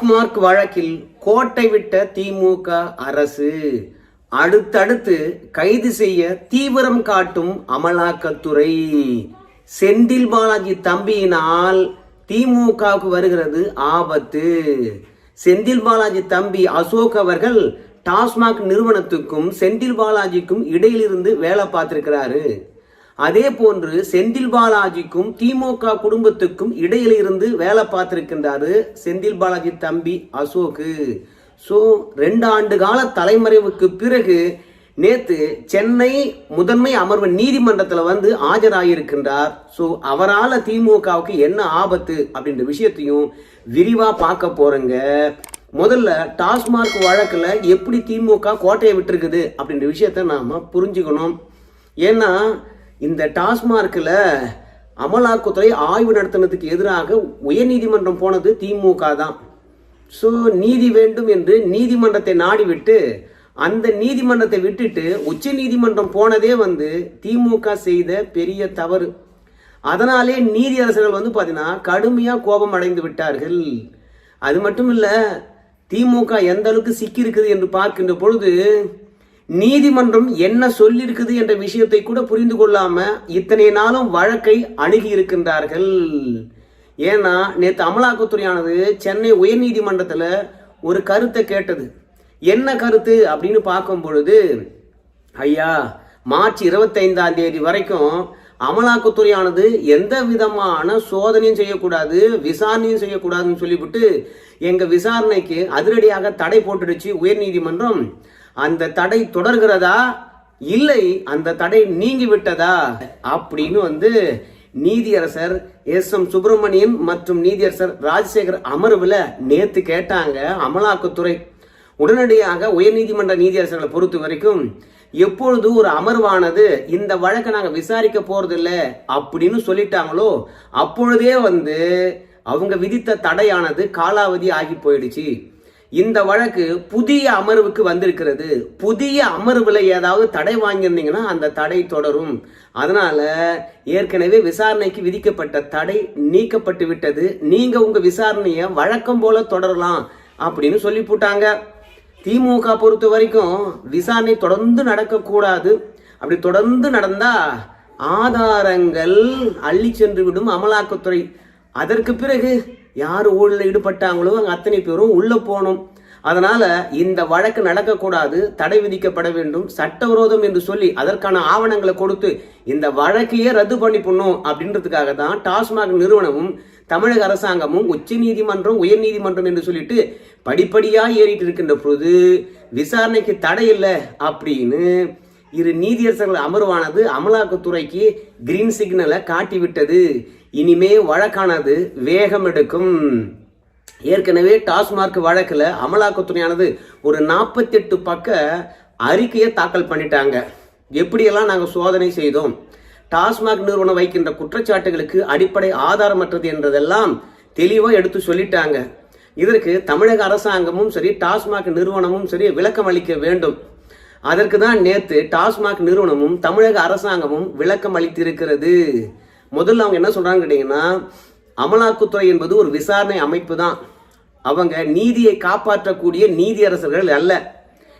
டாஸ்மார்க் வழக்கில் கோட்டை விட்ட திமுக அரசு. அடுத்தடுத்து கைது செய்ய தீவிரம் காட்டும் அமலாக்கத்துறை. செந்தில் பாலாஜி தம்பியினால் திமுகவுக்கு வருகிறது ஆபத்து. செந்தில் பாலாஜி தம்பி அசோக் அவர்கள் டாஸ்மாக் நிறுவனத்துக்கும் செந்தில் பாலாஜிக்கும் இடையிலிருந்து வேலை பார்த்திருக்கிறாரு. அதே போன்று செந்தில் பாலாஜிக்கும் திமுக குடும்பத்துக்கும் இடையில இருந்து வேலை பார்த்திருக்கின்றாரு செந்தில் பாலாஜி தம்பி அசோக்கு. ஸோ ரெண்டு ஆண்டு கால தலைமறைவுக்கு பிறகு நேத்து சென்னை முதன்மை அமர்வு நீதிமன்றத்தில் வந்து ஆஜராகியிருக்கின்றார் ஸோ அவரால் திமுகவுக்கு என்ன ஆபத்து அப்படின்ற விஷயத்தையும் விரிவாக பார்க்க போறேங்க. முதல்ல டாஸ்மார்க் வழக்கில் எப்படி திமுக கோட்டையை விட்டுருக்குது அப்படின்ற விஷயத்த நாம் புரிஞ்சுக்கணும். ஏன்னா இந்த டாஸ்மார்க்கில் அமலாக்கத்துறை ஆய்வு நடத்தினதுக்கு எதிராக உயர்நீதிமன்றம் போனது திமுக தான். ஸோ நீதி வேண்டும் என்று நீதிமன்றத்தை நாடிவிட்டு அந்த நீதிமன்றத்தை விட்டுட்டு உச்ச நீதிமன்றம் போனதே வந்து திமுக செய்த பெரிய தவறு. அதனாலே நீதியரசர்கள் வந்து பார்த்தீங்கன்னா கடுமையாக கோபம் அடைந்து விட்டார்கள். அது மட்டும் இல்லை திமுக எந்த அளவுக்கு சிக்கியிருக்குது என்று பார்க்கின்ற பொழுது நீதிமன்றம் என்ன சொல்லியிருக்குது என்ற விஷயத்தை கூட புரிந்து கொள்ளாம இத்தனை நாளும் வழக்கை அணுகி இருக்கின்றார்கள். ஏன்னா நேற்று அமலாக்கத்துறையானது சென்னை உயர்நீதிமன்றத்தில் ஒரு கருத்தை கேட்டது. என்ன கருத்து? அப்படின்னு பார்க்கும் பொழுது ஐயா மார்ச் இருபத்தைந்தாம் தேதி வரைக்கும் அமலாக்கத்துறையானது எந்த விதமான சோதனையும் செய்யக்கூடாது விசாரணையும் செய்யக்கூடாதுன்னு சொல்லிவிட்டு எங்கள் விசாரணைக்கு அதிரடியாக தடை போட்டுடுச்சு உயர்நீதிமன்றம். அந்த தடை தொடர்கிறதா? இல்லை அந்த தடை நீங்கி விட்டதா அப்படின்னு வந்து நீதியரசர் எஸ் எம் சுப்பிரமணியன் மற்றும் நீதியரசர் ராஜசேகர் அமர்வில் நேற்று கேட்டாங்க அமலாக்கத்துறை. உடனடியாக உயர்நீதிமன்ற நீதியரசர்களை பொறுத்த வரைக்கும் எப்பொழுது ஒரு அமர்வானது இந்த வழக்கை நாங்கள் விசாரிக்க போறதில்ல அப்படின்னு சொல்லிட்டாங்களோ அப்பொழுதே வந்து அவங்க விதித்த தடையானது காலாவதி ஆகி போயிடுச்சு. இந்த வழக்கு புதிய அமர்வுக்கு வந்திருக்கிறது. புதிய அமர்வில் ஏதாவது தடை வாங்கியிருந்தீங்கன்னா அந்த தடை தொடரும். அதனால் ஏற்கனவே விசாரணைக்கு விதிக்கப்பட்ட தடை நீக்கப்பட்டு விட்டது. நீங்கள் உங்கள் விசாரணையை வழக்கம் போல தொடரலாம் அப்படின்னு சொல்லி போட்டாங்க. திமுக பொறுத்த வரைக்கும் விசாரணை தொடர்ந்து நடக்கக்கூடாது. அப்படி தொடர்ந்து நடந்தால் ஆதாரங்கள் அள்ளி சென்று விடும் அமலாக்கத்துறை. அதற்கு பிறகு யார் ஊழலில் ஈடுபட்டாங்களோ அங்கே அத்தனை பேரும் உள்ளே போகணும். அதனால் இந்த வழக்கு நடக்கக்கூடாது தடை விதிக்கப்பட வேண்டும் சட்டவிரோதம் என்று சொல்லி அதற்கான ஆவணங்களை கொடுத்து இந்த வழக்கையே ரத்து பண்ணி பண்ணும் அப்படின்றதுக்காக தான் டாஸ்மாக் நிறுவனமும் தமிழக அரசாங்கமும் உச்ச நீதிமன்றம் உயர் நீதிமன்றம் என்று சொல்லிட்டு படிப்படியாக ஏறிட்டு இருக்கின்ற பொழுது விசாரணைக்கு தடை இல்லை அப்படின்னு இரு நீதியரசர்கள் அமர்வானது அமலாக்கத்துறைக்கு கிரீன் சிக்னலை காட்டிவிட்டது. இனிமே வழக்கானது வேகம் எடுக்கும். ஏற்கனவே டாஸ்மார்க் வழக்கில் அமலாக்கத்துறையானது ஒரு நாற்பத்தெட்டு பக்க அறிக்கையை தாக்கல் பண்ணிட்டாங்க. எப்படியெல்லாம் நாங்கள் சோதனை செய்தோம்? டாஸ்மாக் நிறுவனம் வைக்கின்ற குற்றச்சாட்டுகளுக்கு அடிப்படை ஆதாரமற்றது என்றதெல்லாம் தெளிவாக எடுத்து சொல்லிட்டாங்க. இதற்கு தமிழக அரசாங்கமும் சரி டாஸ்மாக் நிறுவனமும் சரி விளக்கம் அளிக்க வேண்டும். அதற்கு தான் நேற்று டாஸ்மாக் நிறுவனமும் தமிழக அரசாங்கமும் விளக்கம் அளித்திருக்கிறது. முதல்ல அவங்க என்ன சொல்கிறாங்க கேட்டீங்கன்னா அமலாக்கத்துறை என்பது ஒரு விசாரணை அமைப்பு தான் அவங்க நீதியை காப்பாற்றக்கூடிய நீதியரசர்கள் அல்ல.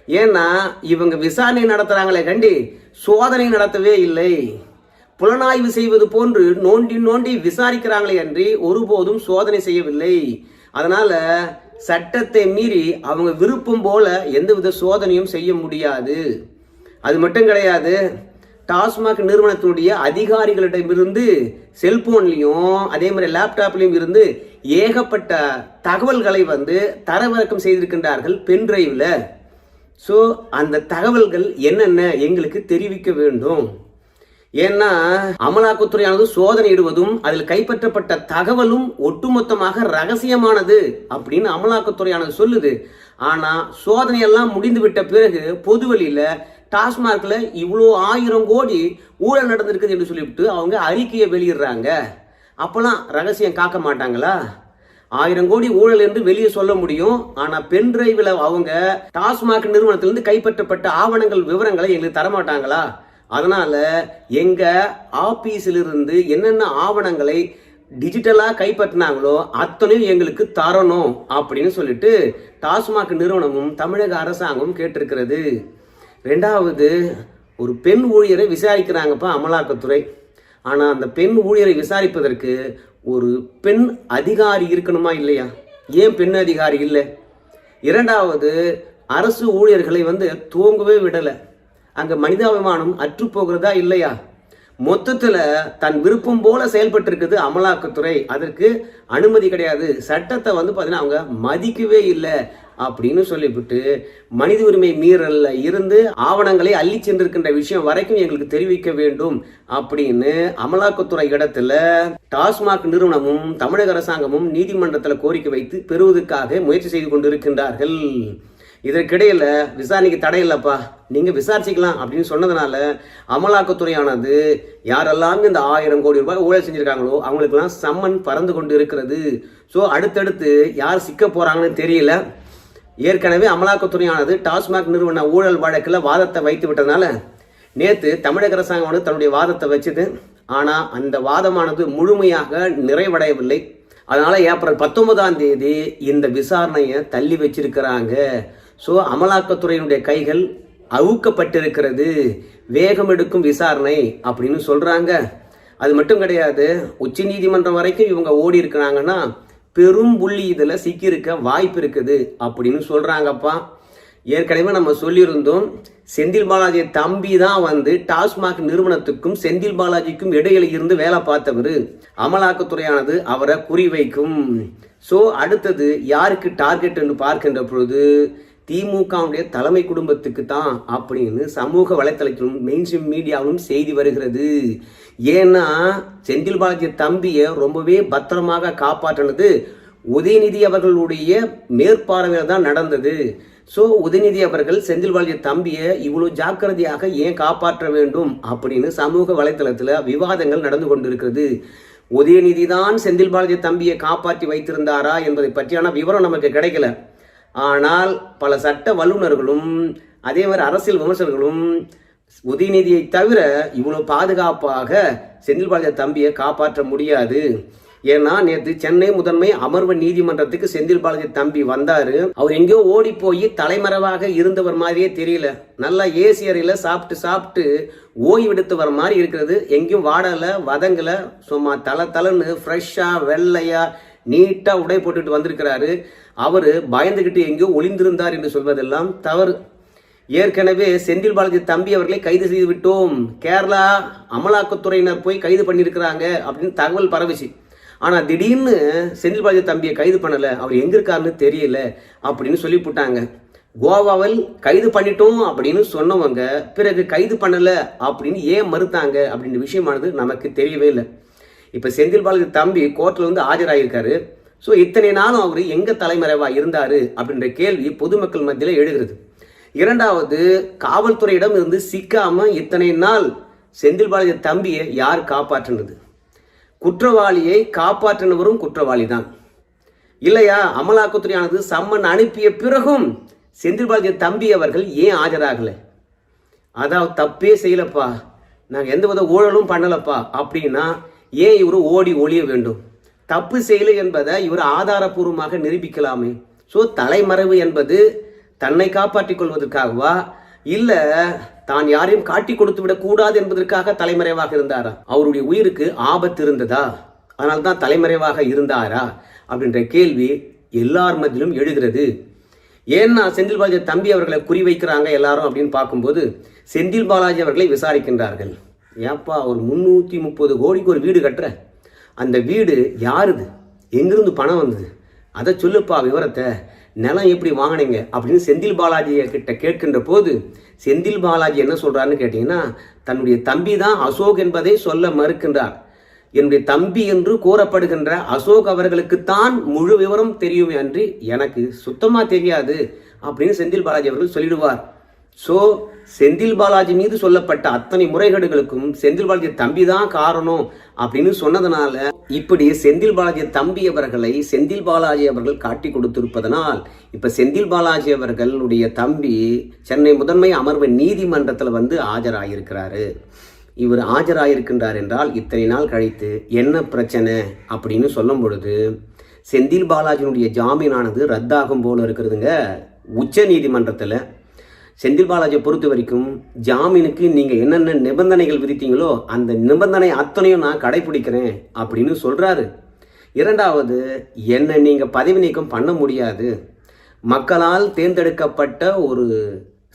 ஏன்னா இவங்க விசாரணை நடத்துகிறாங்களே கண்டி சோதனை நடத்தவே இல்லை. புலனாய்வு செய்வது போன்று நோண்டி நோண்டி விசாரிக்கிறாங்களே அன்றி ஒருபோதும் சோதனை செய்யவில்லை. அதனால சட்டத்தை மீறி அவங்க விருப்பம் போல எந்தவித சோதனையும் செய்ய முடியாது. அது மட்டும் கிடையாது டாஸ்மாக் நிறுவனத்தினுடைய அதிகாரிகளிடமிருந்து செல்போன்லையும் அதே மாதிரி லேப்டாப்லையும் இருந்து ஏகப்பட்ட தகவல்களை வந்து தரவிறக்கம் செய்திருக்கின்றார்கள் பென்டிரைவில் ஸோ அந்த தகவல்கள் என்னென்ன எங்களுக்கு தெரிவிக்க வேண்டும்? ஏன்னா அமலாக்கத்துறையானது சோதனையிடுவதும் அதில் கைப்பற்றப்பட்ட தகவலும் ஒட்டுமொத்தமாக ரகசியமானது அப்படின்னு அமலாக்கத்துறையானது சொல்லுது. ஆனால் சோதனையெல்லாம் முடிந்து விட்ட பிறகு பொதுவெளியில் டாஸ்மார்க்கில் இவ்வளோ ஆயிரம் கோடி ஊழல் நடந்திருக்குது என்று சொல்லிவிட்டு அவங்க அறிக்கையை வெளியிடுறாங்க. அப்போலாம் ரகசியம் காக்க மாட்டாங்களா? ஆயிரம் கோடி ஊழல் என்று வெளியே சொல்ல முடியும். ஆனால் பென் டிரைவில் அவங்க டாஸ்மாக் நிறுவனத்திலிருந்து கைப்பற்றப்பட்ட ஆவணங்கள் விவரங்களை எங்களுக்கு தரமாட்டாங்களா? அதனால எங்க ஆபீஸிலிருந்து என்னென்ன ஆவணங்களை டிஜிட்டலாக கைப்பற்றினாங்களோ அத்தனையும் எங்களுக்கு தரணும் அப்படின்னு சொல்லிட்டு டாஸ்மாக் நிறுவனமும் தமிழக அரசாங்கமும் கேட்டிருக்கிறது. ரெண்டாவது ஒரு பெண் ஊழியரை விசாரிக்கிறாங்கப்பா அமலாக்கத்துறை. ஆனால் அந்த பெண் ஊழியரை விசாரிப்பதற்கு ஒரு பெண் அதிகாரி இருக்கணுமா இல்லையா? ஏன் பெண் அதிகாரி இல்லை? இரண்டாவது அரசு ஊழியர்களை வந்து தூங்கவே விடலை. அங்கே மனிதாபிமானம் அற்று போகிறதா இல்லையா? மொத்தத்தில் தன் விருப்பம் போல செயல்பட்டிருக்குது அமலாக்கத்துறை. அதற்கு அனுமதி கிடையாது. சட்டத்தை வந்து பார்த்தீங்கன்னா அவங்க மதிக்கவே இல்லை. அப்படின்னு சொல்லிவிட்டு மனித உரிமை மீறலில் இருந்து ஆவணங்களை அள்ளி சென்றிருக்கின்ற விஷயம் வரைக்கும் எங்களுக்கு தெரிவிக்க வேண்டும் அப்படின்னு அமலாக்கத்துறை இடத்துல டாஸ்மாக் நிறுவனமும் தமிழக அரசாங்கமும் நீதிமன்றத்தில் கோரிக்கை வைத்து பெறுவதற்காக முயற்சி செய்து கொண்டிருக்கின்றார்கள். இதற்கிடையில் விசாரணைக்கு தடை இல்லைப்பா. நீங்கள் விசாரிச்சிக்கலாம் அப்படின்னு சொன்னதுனால அமலாக்கத்துறையானது யாரெல்லாம் இந்த ஆயிரம் கோடி ரூபாய் ஊழல் செஞ்சுருக்காங்களோ அவங்களுக்கெல்லாம் சம்மன் பறந்து கொண்டு இருக்கிறது ஸோ அடுத்தடுத்து யார் சிக்க போகிறாங்கன்னு தெரியல. ஏற்கனவே அமலாக்கத்துறையானது டாஸ்மாக் நிறுவன ஊழல் வழக்கில் வாதத்தை வைத்து விட்டதுனால நேற்று தமிழக அரசாங்கம் வந்து தன்னுடைய வாதத்தை வச்சுது. ஆனால் அந்த வாதமானது முழுமையாக நிறைவடையவில்லை. அதனால் ஏப்ரல் பத்தொன்பதாம் தேதி இந்த விசாரணையை தள்ளி வச்சிருக்கிறாங்க. ஸோ அமலாக்கத்துறையினுடைய கைகள் அவுக்கப்பட்டிருக்கிறது. வேகம் எடுக்கும் விசாரணை அப்படின்னு சொல்கிறாங்க அது மட்டும் கிடையாது உச்ச நீதிமன்றம் வரைக்கும் இவங்க ஓடி இருக்கிறாங்கன்னா பெரும் புள்ளி இதில் சிக்கியிருக்க வாய்ப்பு இருக்குது அப்படின்னு சொல்கிறாங்கப்பா ஏற்கனவே நம்ம சொல்லியிருந்தோம் செந்தில் பாலாஜி தம்பி தான் வந்து டாஸ்மாக் நிறுவனத்துக்கும் செந்தில் பாலாஜிக்கும் இடையில இருந்து வேலை பார்த்தவர். அமலாக்கத்துறையானது அவரை குறிவைக்கும். ஸோ அடுத்தது யாருக்கு டார்கெட் என்று பார்க்கின்ற பொழுது திமுகவுடைய தலைமை குடும்பத்துக்கு தான் அப்படின்னு சமூக வலைத்தளத்திலும் மெயின்ஸ்ட்ரீம் மீடியாவிலும் செய்தி வருகிறது. ஏன்னா செந்தில் பாலாஜி தம்பியை ரொம்பவே பத்திரமாக காப்பாற்றினது உதயநிதி அவர்களுடைய மேற்பார்வையில் தான் நடந்தது. ஸோ உதயநிதி அவர்கள் செந்தில் பாலாஜி தம்பியை இவ்வளோ ஜாக்கிரதையாக ஏன் காப்பாற்ற வேண்டும் அப்படின்னு சமூக வலைத்தளத்தில் விவாதங்கள் நடந்து கொண்டிருக்கிறது. உதயநிதி தான் செந்தில் பாலாஜி தம்பியை காப்பாற்றி வைத்திருந்தாரா என்பதை பற்றியான விவரம் நமக்கு கிடைக்கல. ஆனால் பல சட்ட வல்லுநர்களும் அதே மாதிரி அரசியல் விமர்சகர்களும் உதயநிதியை தவிர இவ்வளோ பாதுகாப்பாக செந்தில் பாலாஜி தம்பியை காப்பாற்ற முடியாது. ஏன்னா நேற்று சென்னை முதன்மை அமர்வு நீதிமன்றத்துக்கு செந்தில் பாலாஜி தம்பி வந்தாரு. அவர் எங்கேயோ ஓடி போய் தலைமறைவாக இருந்தவர் மாதிரியே தெரியல. நல்லா ஏசி அறையில் சாப்பிட்டு சாப்பிட்டு ஓய்வெடுத்து வர மாதிரி இருக்கிறது. எங்கேயும் வாடலை வதங்கலை. சும்மா தலை தலைன்னு ஃப்ரெஷ்ஷாக வெள்ளையாக நீட்டாக உடை போட்டுட்டு வந்திருக்கிறாரு. அவர் பயந்துகிட்டு எங்கேயோ ஒளிந்திருந்தார் என்று சொல்வதெல்லாம் தவறு. ஏற்கனவே செந்தில் பாலாஜி தம்பி அவர்களை கைது செய்து விட்டோம். கேரளா அமலாக்கத்துறையினர் போய் கைது பண்ணியிருக்கிறாங்க அப்படின்னு தகவல் பரவிச்சு. ஆனால் திடீர்னு செந்தில் பாலாஜி தம்பியை கைது பண்ணலை. அவர் எங்கே இருக்காருன்னு தெரியல அப்படின்னு சொல்லி போட்டாங்க கோவாவில் கைது பண்ணிட்டோம் அப்படின்னு சொன்னவங்க பிறகு கைது பண்ணலை அப்படின்னு ஏன் மறுத்தாங்க அப்படின்ற விஷயமானது நமக்கு தெரியவே இல்லை. இப்போ செந்தில் பாலாஜி தம்பி கோர்ட்டில் வந்து ஆஜராகியிருக்காரு ஸோ இத்தனை நாளும் அவர் எங்கே தலைமறைவாக இருந்தார் அப்படின்ற கேள்வி பொதுமக்கள் மத்தியில் எழுகிறது. இரண்டாவது காவல்துறையிடம் இருந்து சிக்காமல் இத்தனை நாள் செந்தில் பாலாஜி தம்பியை யார் காப்பாற்றினது? குற்றவாளியை காப்பாற்றினவரும் குற்றவாளி தான் இல்லையா? அமலாக்கத்துறையானது சம்மன் அனுப்பிய பிறகும் செந்தில் பாலாஜி தம்பி அவர்கள் ஏன் ஆஜராகலை? அதாவது தப்பே செய்யலப்பா. நாங்கள் எந்த வித ஊழலும் பண்ணலப்பா. அப்படின்னா ஏன் இவர் ஓடி ஒழிய வேண்டும்? தப்பு செயலை என்பதை இவர் ஆதாரபூர்வமாக நிரூபிக்கலாமே. ஸோ தலைமறைவு என்பது தன்னை காப்பாற்றிக் கொள்வதற்காகவா? இல்லை தான் யாரையும் காட்டி கொடுத்து விடக்கூடாது என்பதற்காக தலைமறைவாக இருந்தாரா? அவருடைய உயிருக்கு ஆபத்து இருந்ததா? அதனால தான் தலைமறைவாக இருந்தாரா? அப்படின்ற கேள்வி எல்லார் மத்தியிலும் எழுகிறது. ஏன்னா செந்தில் பாலாஜி தம்பி அவர்களை குறிவைக்கிறாங்க எல்லாரும் அப்படின்னு பார்க்கும்போது செந்தில் பாலாஜி அவர்களை விசாரிக்கின்றார்கள். ஏப்பா ஒரு முந்நூற்றி முப்பது கோடிக்கு ஒரு வீடு கட்டுற? அந்த வீடு யாருது? எங்கிருந்து பணம் வந்தது? அதை சொல்லுப்பா விவரத்தை. நிலம் எப்படி வாங்கினீங்க? அப்படின்னு செந்தில் பாலாஜியை கிட்ட கேட்கின்ற போது செந்தில் பாலாஜி என்ன சொல்கிறாருன்னு கேட்டிங்கன்னா தன்னுடைய தம்பி தான் அசோக் என்பதை சொல்ல மறுக்கின்றார். என்னுடைய தம்பி என்று கூறப்படுகின்ற அசோக் அவர்களுக்குத்தான் முழு விவரம் தெரியுமே என்று எனக்கு சுத்தமாக தெரியாது அப்படின்னு செந்தில் பாலாஜி அவர்கள் சொல்லிடுவார். ஸோ செந்தில் பாலாஜி மீது சொல்லப்பட்ட அத்தனை முறைகேடுகளுக்கும் செந்தில் பாலாஜி தம்பி தான் காரணம் அப்படின்னு சொன்னதுனால இப்படி செந்தில் பாலாஜி தம்பி அவர்களை செந்தில் பாலாஜி அவர்கள் காட்டி கொடுத்திருப்பதனால் இப்போ செந்தில் பாலாஜி அவர்களுடைய தம்பி சென்னை முதன்மை அமர்வு நீதிமன்றத்தில் வந்து ஆஜராகியிருக்கிறாரு இவர் ஆஜராயிருக்கின்றார் என்றால் இத்தனை நாள் கழித்து என்ன பிரச்சனை அப்படின்னு சொல்லும் பொழுது செந்தில் பாலாஜியினுடைய ஜாமீனானது ரத்தாகும் போல இருக்கிறதுங்க. உச்ச நீதிமன்றத்தில் செந்தில் பாலாஜியை பொறுத்த வரைக்கும் ஜாமீனுக்கு நீங்கள் என்னென்ன நிபந்தனைகள் விதித்தீங்களோ அந்த நிபந்தனை அத்தனையும் நான் கடைபிடிக்கிறேன் அப்படின்னு சொல்கிறாரு இரண்டாவது என்னை நீங்கள் பதவி நீக்கம் பண்ண முடியாது. மக்களால் தேர்ந்தெடுக்கப்பட்ட ஒரு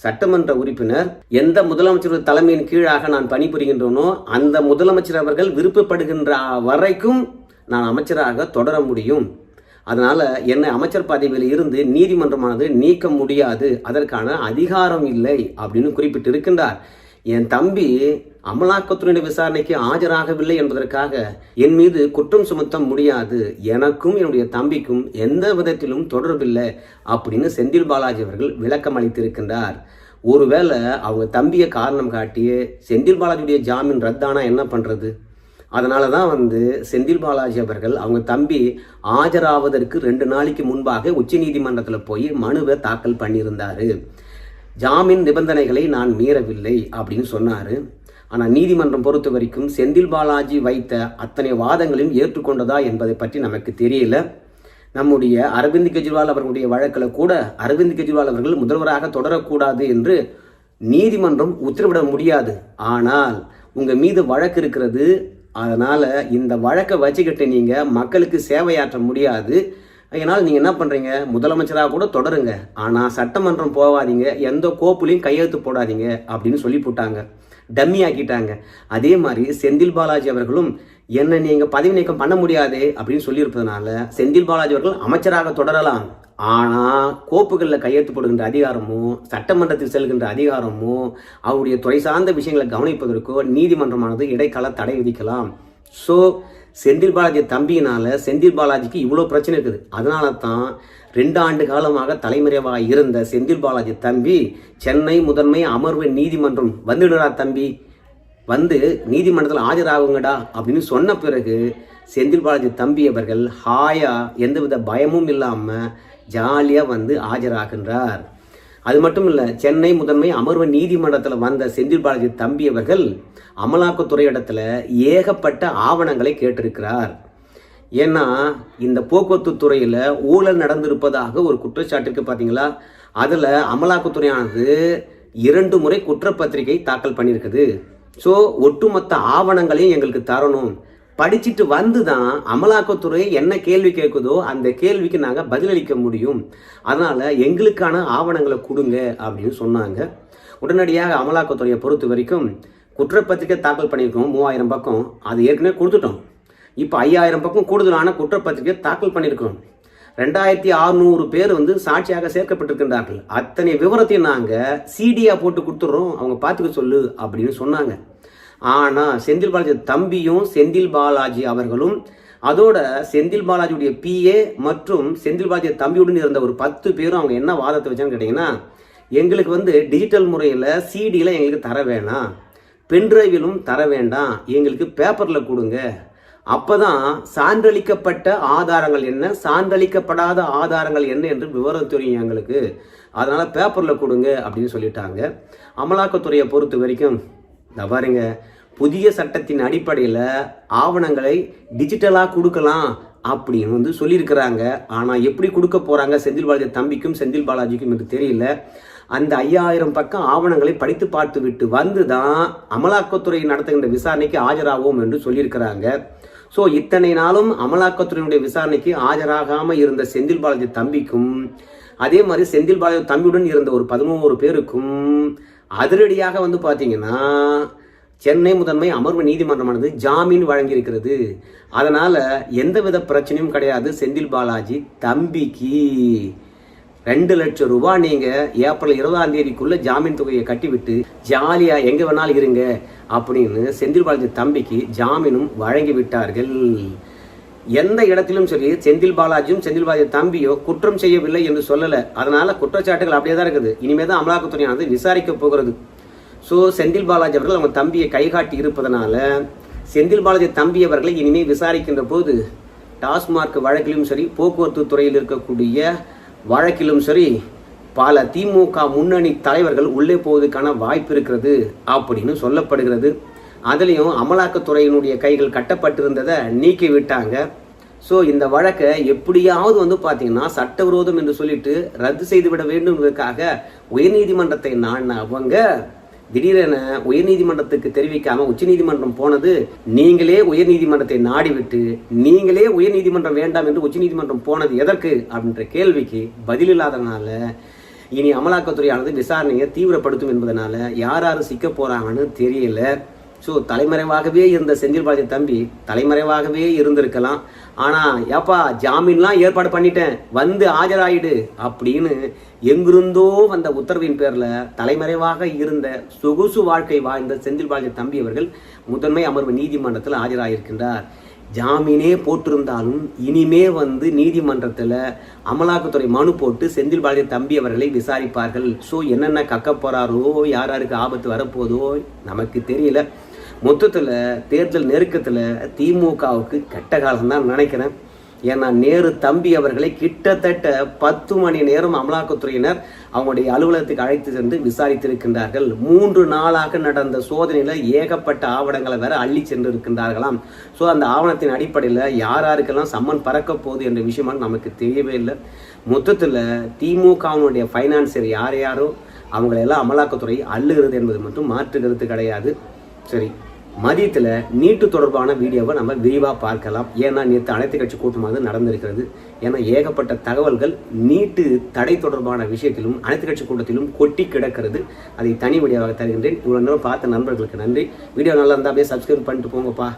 சட்டமன்ற உறுப்பினர் எந்த முதலமைச்சர் தலைமையின் கீழாக நான் பணிபுரிகின்றனோ அந்த முதலமைச்சர் அவர்கள் விருப்பப்படுகின்ற வரைக்கும் நான் அமைச்சராக தொடர முடியும். அதனால் என்னை அமைச்சர் பதவியில் இருந்து நீதிமன்றமானது நீக்க முடியாது. அதற்கான அதிகாரம் இல்லை அப்படின்னு குறிப்பிட்டிருக்கின்றார். என் தம்பி அமலாக்கத்துறையுடைய விசாரணைக்கு ஆஜராகவில்லை என்பதற்காக என் மீது குற்றம் சுமத்த முடியாது. எனக்கும் என்னுடைய தம்பிக்கும் எந்த விதத்திலும் தொடர்பில்லை அப்படின்னு செந்தில் பாலாஜி அவர்கள் விளக்கம் அளித்திருக்கின்றார். ஒருவேளை அவங்க தம்பியை காரணம் காட்டியே செந்தில் பாலாஜியுடைய ஜாமீன் ரத்தானா என்ன பண்ணுறது அதனால தான் வந்து செந்தில் பாலாஜி அவர்கள் அவங்க தம்பி ஆஜராவதற்கு ரெண்டு நாளைக்கு முன்பாக உச்சநீதிமன்றத்தில் போய் மனுவை தாக்கல் பண்ணியிருந்தார். ஜாமீன் நிபந்தனைகளை நான் மீறவில்லை அப்படின்னு சொன்னார். ஆனால் நீதிமன்றம் பொறுத்த வரைக்கும் செந்தில் பாலாஜி வைத்த அத்தனை வாதங்களையும் ஏற்றுக்கொண்டதா என்பதை பற்றி நமக்கு தெரியல. நம்முடைய அரவிந்த் கெஜ்ரிவால் அவர்களுடைய வழக்கில் கூட அரவிந்த் கெஜ்ரிவால் அவர்கள் முதல்வராக தொடரக்கூடாது என்று நீதிமன்றம் உத்தரவிட முடியாது. ஆனால் உங்கள் மீது வழக்கு இருக்கிறது அதனால் இந்த வழக்கை வச்சுக்கிட்டு நீங்கள் மக்களுக்கு சேவையாற்ற முடியாது. அதனால் நீங்கள் என்ன பண்ணுறீங்க முதலமைச்சராக கூட தொடருங்க. ஆனால் சட்டமன்றம் போகாதீங்க எந்த கோப்புலையும் கையெழுத்து போடாதீங்க அப்படின்னு சொல்லி போட்டாங்க. டம்மி ஆக்கிட்டாங்க. அதே மாதிரி செந்தில் பாலாஜி அவர்களும் என்னை நீங்கள் பதவி நீக்கம் பண்ண முடியாது அப்படின்னு சொல்லியிருப்பதனால செந்தில் பாலாஜி அவர்கள் அமைச்சராக தொடரலாம். ஆனால் கோப்புகளில் கையெழுத்து போடுகின்ற அதிகாரமோ சட்டமன்றத்தில் செல்கின்ற அதிகாரமோ அவருடைய துறை சார்ந்த விஷயங்களை கவனிப்பதற்கோ நீதிமன்றமானது இடைக்கால தடை விதிக்கலாம். ஸோ செந்தில் பாலாஜி தம்பியினால் செந்தில் பாலாஜிக்கு இவ்வளோ பிரச்சனை இருக்குது. அதனால தான் ரெண்டு ஆண்டு காலமாக தலைமறைவாக இருந்த செந்தில் பாலாஜி தம்பி சென்னை முதன்மை அமர்வு நீதிமன்றம் வந்துடுறா தம்பி. வந்து நீதிமன்றத்தில் ஆஜராகுங்கடா அப்படின்னு சொன்ன பிறகு செந்தில் பாலாஜி தம்பி அவர்கள் ஹாயா எந்தவித பயமும் இல்லாமல் ஜாலியாக வந்து ஆஜராகின்றார். அது மட்டும் இல்லை சென்னை முதன்மை அமர்வு நீதிமன்றத்தில் வந்த செந்தில் பாலாஜி தம்பி அவர்கள் அமலாக்கத்துறை இடத்துல ஏகப்பட்ட ஆவணங்களை கேட்டிருக்கிறார். ஏன்னா இந்த போக்குவரத்து துறையில் ஊழல் நடந்திருப்பதாக ஒரு குற்றச்சாட்டுக்கு பார்த்தீங்களா அதில் அமலாக்கத்துறையானது இரண்டு முறை குற்றப்பத்திரிகை தாக்கல் பண்ணியிருக்குது ஸோ ஒட்டுமொத்த ஆவணங்களையும் எங்களுக்கு தரணும். படிச்சுட்டு வந்து தான் அமலாக்கத்துறை என்ன கேள்வி கேட்குதோ அந்த கேள்விக்கு நாங்கள் பதிலளிக்க முடியும். அதனால் எங்களுக்கான ஆவணங்களை கொடுங்க அப்படின்னு சொன்னாங்க. உடனடியாக அமலாக்கத்துறையை பொறுத்த வரைக்கும் குற்றப்பத்திரிக்கை தாக்கல் பண்ணியிருக்கோம் மூவாயிரம் பக்கம். அது ஏற்கனவே கொடுத்துட்டோம். இப்போ ஐயாயிரம் பக்கம் கூடுதலான குற்றப்பத்திரிக்கை தாக்கல் பண்ணியிருக்கிறோம் ரெண்டாயிரத்தி அறுநூறு பேர் வந்து சாட்சியாக சேர்க்கப்பட்டிருக்கின்றார்கள். அத்தனை விவரத்தையும் நாங்கள் சிடியாக போட்டு கொடுத்துட்றோம். அவங்க பார்த்துக்க சொல்லு அப்படின்னு சொன்னாங்க. ஆனால் செந்தில் பாலாஜி தம்பியும் செந்தில் பாலாஜி அவர்களும் அதோட செந்தில் பாலாஜியுடைய பிஏ மற்றும் செந்தில் பாலாஜி தம்பியுடன் இருந்த ஒரு பத்து பேரும் அவங்க என்ன வாதத்தை வச்சான்னு கேட்டிங்கன்னா எங்களுக்கு வந்து டிஜிட்டல் முறையில் சிடியில் எங்களுக்கு தர வேணாம். பென்ட்ரைவிலும் தர வேண்டாம். எங்களுக்கு பேப்பரில் கொடுங்க. அப்பதான் சான்றளிக்கப்பட்ட ஆதாரங்கள் என்ன? சான்றளிக்கப்படாத ஆதாரங்கள் என்ன என்று விவரம் தெரியும் எங்களுக்கு. அதனால் பேப்பரில் கொடுங்க அப்படின்னு சொல்லிட்டாங்க. அமலாக்கத்துறையை பொறுத்த வரைக்கும் இந்த பாருங்க புதிய சட்டத்தின் அடிப்படையில் ஆவணங்களை டிஜிட்டலாக கொடுக்கலாம் அப்படின்னு வந்து சொல்லியிருக்கிறாங்க. ஆனால் எப்படி கொடுக்க போகிறாங்க செந்தில் பாலாஜி தம்பிக்கும் செந்தில் பாலாஜிக்கும் என்று தெரியல. அந்த ஐயாயிரம் பக்கம் ஆவணங்களை படித்து பார்த்து விட்டு வந்து தான் அமலாக்கத்துறை நடத்துகின்ற விசாரணைக்கு ஆஜராகும் என்று சொல்லியிருக்கிறாங்க. ஸோ இத்தனை நாளும் அமலாக்கத்துறையினுடைய விசாரணைக்கு ஆஜராகாமல் இருந்த செந்தில் பாலாஜி தம்பிக்கும் அதே மாதிரி செந்தில் பாலாஜி தம்பியுடன் இருந்த ஒரு பதினோரு பேருக்கும் அதிரடியாக வந்து பார்த்தீங்கன்னா சென்னை முதன்மை அமர்வு நீதிமன்றமானது ஜாமீன் வழங்கியிருக்கிறது. அதனால் எந்தவித பிரச்சனையும் கிடையாது. செந்தில் பாலாஜி தம்பிக்கு ரெண்டு லட்சம் ரூபாய் நீங்கள் ஏப்ரல் இருபதாம் தேதிக்குள்ளே ஜாமீன் தொகையை கட்டிவிட்டு ஜாலியாக எங்கே வேணாலும் இருங்க அப்படின்னு செந்தில் பாலாஜி தம்பிக்கு ஜாமீனும் வழங்கி விட்டார்கள் எந்த இடத்திலும் சரி செந்தில் பாலாஜியும் செந்தில் பாலாஜி தம்பியோ குற்றம் செய்யவில்லை என்று சொல்லலை. அதனால குற்றச்சாட்டுகள் அப்படியே தான் இருக்குது. இனிமேல் தான் அமலாக்கத்துறையானது விசாரிக்க போகிறது. ஸோ செந்தில் பாலாஜி அவர்கள் அவங்க தம்பியை கைகாட்டி இருப்பதனால செந்தில் பாலாஜி தம்பி அவர்களை இனிமேல் விசாரிக்கின்ற போது டாஸ்மார்க் வழக்கிலும் சரி போக்குவரத்து துறையில் இருக்கக்கூடிய வழக்கிலும் சரி பல திமுக முன்னணி தலைவர்கள் உள்ளே போவதற்கான வாய்ப்பு இருக்கிறது அப்படின்னு சொல்லப்படுகிறது. அதுலேயும் அமலாக்கத்துறையினுடைய கைகள் கட்டப்பட்டிருந்ததை நீக்கி விட்டாங்க ஸோ இந்த வழக்கை எப்படியாவது வந்து பார்த்தீங்கன்னா சட்டவிரோதம் என்று சொல்லிட்டு ரத்து செய்து விட வேண்டும் உயர்நீதிமன்றத்தை நான் அவங்க திடீரென உயர்நீதிமன்றத்துக்கு தெரிவிக்காம உச்சநீதிமன்றம் போனது நீங்களே உயர்நீதிமன்றத்தை நாடிவிட்டு நீங்களே உயர்நீதிமன்றம் வேண்டாம் என்று உச்சநீதிமன்றம் போனது எதற்கு அப்படின்ற கேள்விக்கு பதில் இல்லாதனால இனி அமலாக்கத்துறையானது விசாரணையை தீவிரப்படுத்தும் என்பதனால யார் யார் சிக்க போறாங்கன்னு தெரியல. ஸோ தலைமறைவாகவே இருந்த செந்தில் பாலாஜி தம்பி தலைமறைவாகவே இருந்திருக்கலாம். ஆனால் ஏப்பா ஜாமீன்லாம் ஏற்பாடு பண்ணிட்டேன் வந்து ஆஜராயிடு அப்படின்னு எங்கிருந்தோ வந்த உத்தரவின் பேரில் தலைமறைவாக இருந்த சொகுசு வாழ்க்கை வாழ்ந்த செந்தில் பாலாஜி தம்பி அவர்கள் முதன்மை அமர்வு நீதிமன்றத்தில் ஆஜராயிருக்கின்றார். ஜாமீனே போட்டிருந்தாலும் இனிமே வந்து நீதிமன்றத்தில் அமலாக்கத்துறை மனு போட்டு செந்தில் பாலாஜி தம்பி அவர்களை விசாரிப்பார்கள். ஸோ என்னென்ன கக்க போகிறாரோ யார் யாருக்கு ஆபத்து வரப்போதோ நமக்கு தெரியல. மொத்தத்தில் தேர்தல் நெருக்கத்தில் திமுகவுக்கு கெட்ட காலம் தான் நினைக்கிறேன். ஏன்னா நேரு தம்பி அவர்களை கிட்டத்தட்ட பத்து மணி நேரம் அமலாக்கத்துறையினர் அவங்களுடைய அலுவலகத்துக்கு அழைத்து சென்று விசாரித்திருக்கின்றார்கள். மூன்று நாளாக நடந்த சோதனையில் ஏகப்பட்ட ஆவணங்களை வேற அள்ளி சென்று இருக்கின்றார்களாம் ஸோ அந்த ஆவணத்தின் அடிப்படையில் யார் யாருக்கெல்லாம் சம்மன் பறக்க போகுது என்ற விஷயமா நமக்கு தெரியவே இல்லை. மொத்தத்தில் திமுகவினுடைய ஃபைனான்சியர் யார் யாரோ அவங்களெல்லாம் அமலாக்கத்துறை அள்ளுகிறது என்பது மட்டும் மாற்று கருத்து கிடையாது. சரி. மதியத்தில் நீட்டு தொடர்பான வீடியோவை நம்ம விரிவாக பார்க்கலாம். ஏன்னா நேற்று அனைத்து கட்சி கூட்டமாக நடந்திருக்கிறது. ஏன்னா ஏகப்பட்ட தகவல்கள் நீட்டு தடை தொடர்பான விஷயத்திலும் அனைத்து கட்சி கூட்டத்திலும் கொட்டி கிடக்கிறது. அதை தனி வீடியோவாக தருகின்றேன். இவ்வளோ நேரம் பார்த்த நண்பர்களுக்கு நன்றி. வீடியோ நல்லா இருந்தால் அப்படியே சப்ஸ்கிரைப் பண்ணிட்டு போங்கப்பா.